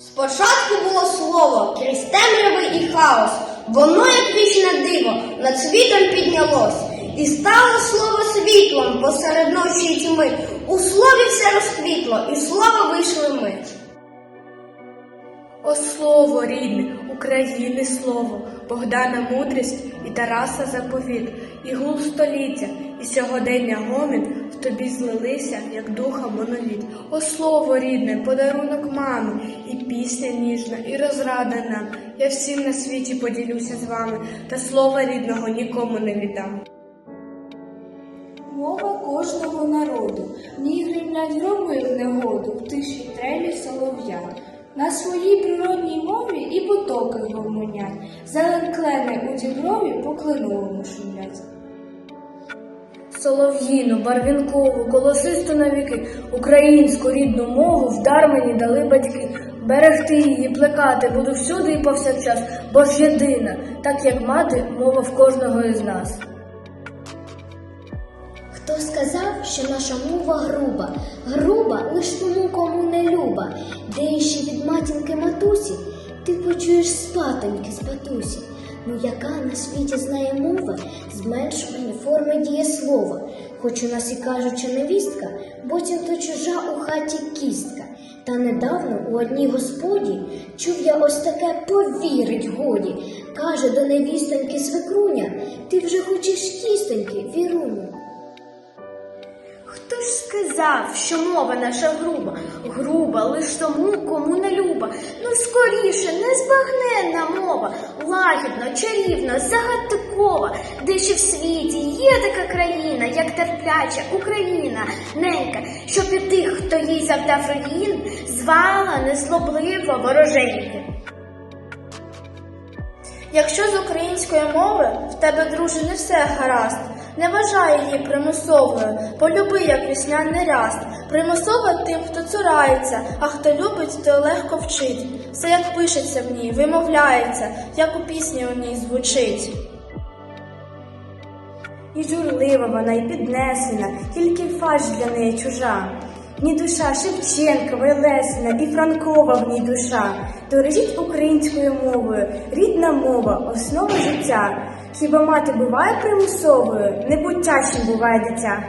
Спочатку було слово крізь темряви і хаос, воно, як вічне диво, над світом піднялось, і стало слово світлом посеред ночі й тьми. У слові все розквітло, і слово вийшли ми. О слово рідне, України слово, Богдана мудрість і Тараса заповіт, і гул століття, і сьогодення гомін в тобі злилися, як духа моноліт. О слово рідне, подарунок мами, і пісня ніжна, і розрада нам. Я всім на світі поділюся з вами, та слова рідного нікому не віддам. Мова кожного народу, в ній гримлять громи в негоду, в тиші трелі солов'я. На своїй природній мові і потоки гомонять, клени у діброві по кленовому шумлять. Солов'їну, барвінкову, колосисту навіки, українську рідну мову вдар мені дали батьки. Берегти її, плекати буду всюди і повсякчас, бо ж єдина, так як мати, мова в кожного із нас. Хто сказав, що наша мова груба, груба лиш тому, кому не люба, де іще від матінки матусі, ти почуєш спатоньки з батусі. Ну яка на світі знає мова зменшувані форми дієслова, хоч у нас і кажуть, що невістка, потім то чужа у хаті кістка. Та недавно у одній господі чув я ось таке повірить годі. Каже до невістоньки свекруня, ти вже хочеш кістоньки, віруню. Сказав, що мова наша груба, груба лиш тому, кому не люба. Ну скоріше, незбагненна мова, лагідно, чарівно, загадкова, де ще в світі є така країна, як терпляча Україна, ненька, щоб і тих, хто їй завдав руїн, звала незлобливо вороженьки. Якщо з української мови в тебе, друже, не все гаразд, не вважай її примусовою, полюби, як весняний ряст. Примусова тим, хто цурається, а хто любить, той легко вчить. Все як пишеться в ній, вимовляється, як у пісні у ній звучить. І журлива вона, і піднесена, тільки фальш для неї чужа. В ній душа Шевченкова, і і Франкова в ній душа. Дорожіть українською мовою, рідна мова, основа життя. Хіба мати буває примусовою, не будь буває дитя.